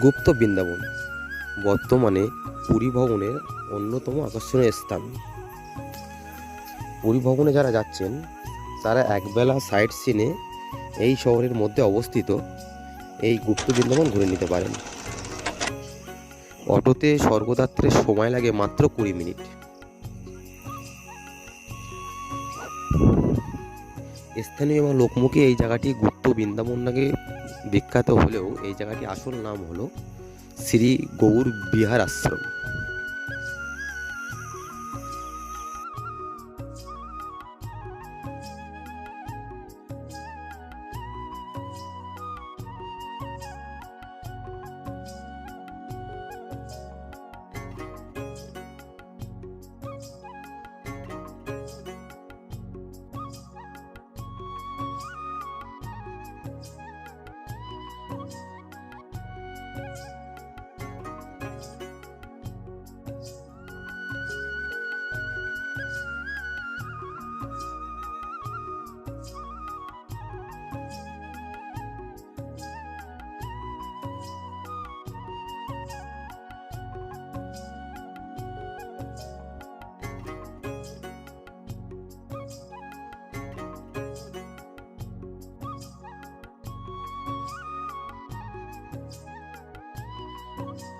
গুপ্ত বৃন্দাবন, বর্তমানে পুরী ভবনের অন্যতম আকর্ষণীয় স্থান। পুরী ভবনে যারা যাচ্ছেন, তারা একবেলা সাইট সিনে এই শহরের মধ্যে অবস্থিত এই গুপ্ত বৃন্দাবন ঘুরে নিতে পারেন। অটোতে স্বর্গযাত্রের সময় লাগে মাত্র কুড়ি মিনিট। স্থানীয় এবং লোকমুখে এই জায়গাটি গুপ্ত বৃন্দাবন নামে বিখ্যাত হলেও এই জায়গাটি আসল নাম হলো শ্রী গৌর বিহার আশ্রম। Bye.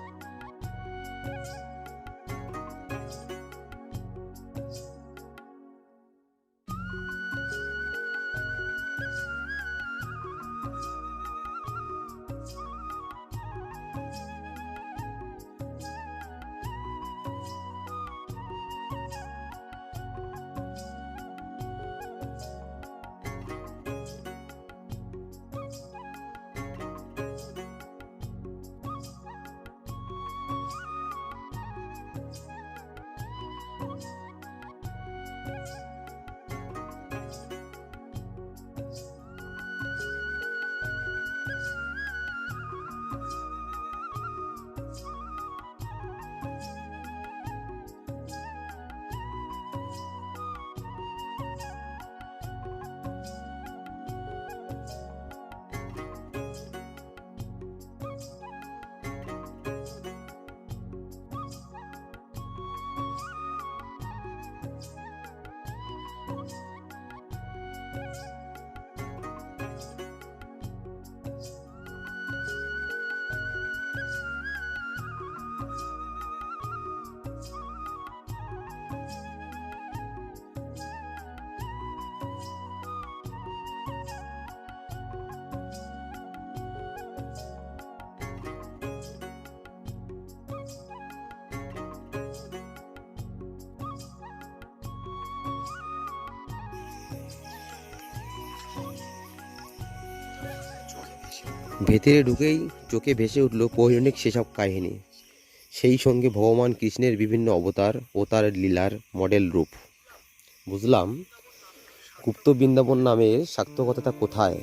ভেতরে ঢুকেই চোখে ভেসে উঠল পৌরাণিক সেসব কাহিনী। সেই সঙ্গে ভগবান কৃষ্ণের বিভিন্ন অবতার ও তার লীলার মডেল রূপ। বুঝলাম? গুপ্ত বৃন্দাবন নামের সার্থকতাটা কোথায়?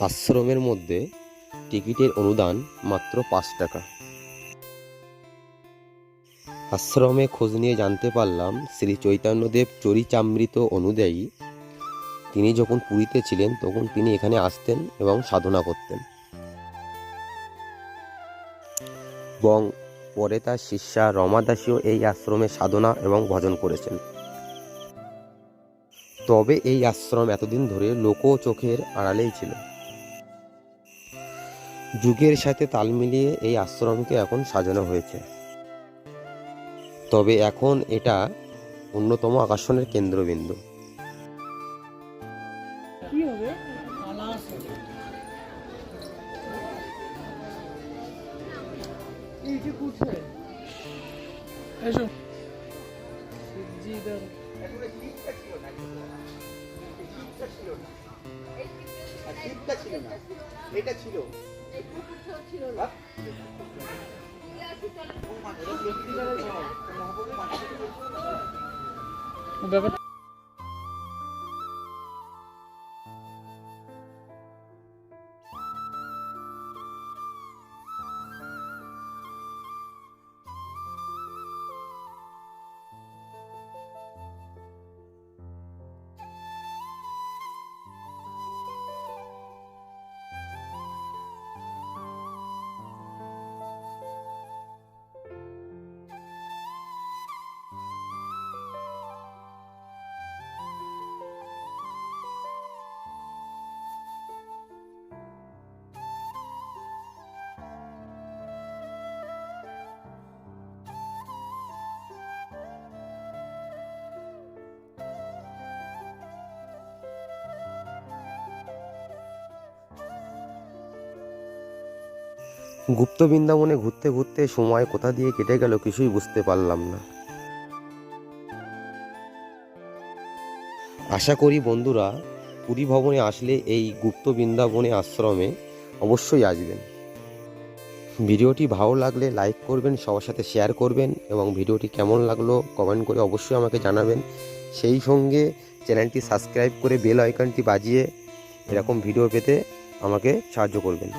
আশ্রমের মধ্যে টিকিটের অনুদান মাত্র পাঁচ টাকা। আশ্রমে খোঁজ নিয়ে জানতে পারলাম, শ্রী চৈতন্যদেব চরিচামৃত অনুযায়ী তিনি যখন পুরীতে ছিলেন, তখন তিনি এখানে আসতেন এবং সাধনা করতেন। এবং পরে তার শিষ্যা রমা দাসীও এই আশ্রমে সাধনা এবং ভজন করেছেন। তবে এই আশ্রম এতদিন ধরে লোক চোখের আড়ালেই ছিল। যুগের সাথে তাল মিলিয়ে এই আশ্রমকে এখন সাজানো হয়েছে। তবে এখন এটা অন্যতম আকর্ষণের কেন্দ্রবিন্দু। কি হবে? এই যে কুটছে। এসো। জি দাও এটা ছিল। ব্যাপার গুপ্ত বৃন্দাবনে ঘুরতে ঘুরতে সময় কোথা দিয়ে কেটে গেল কিছুই বুঝতে পারলাম না। আশা করি বন্ধুরা, পুরী ভবনে আসলে এই গুপ্ত বৃন্দাবনে আশ্রমে অবশ্যই আসবেন। ভিডিওটি ভালো লাগলে লাইক করবেন, সবার সাথে শেয়ার করবেন এবং ভিডিওটি কেমন লাগল কমেন্ট করে অবশ্যই আমাকে জানাবেন। সেই সঙ্গে চ্যানেলটি সাবস্ক্রাইব করে বেল আইকনটি বাজিয়ে এরকম ভিডিও পেতে আমাকে সাহায্য করবেন।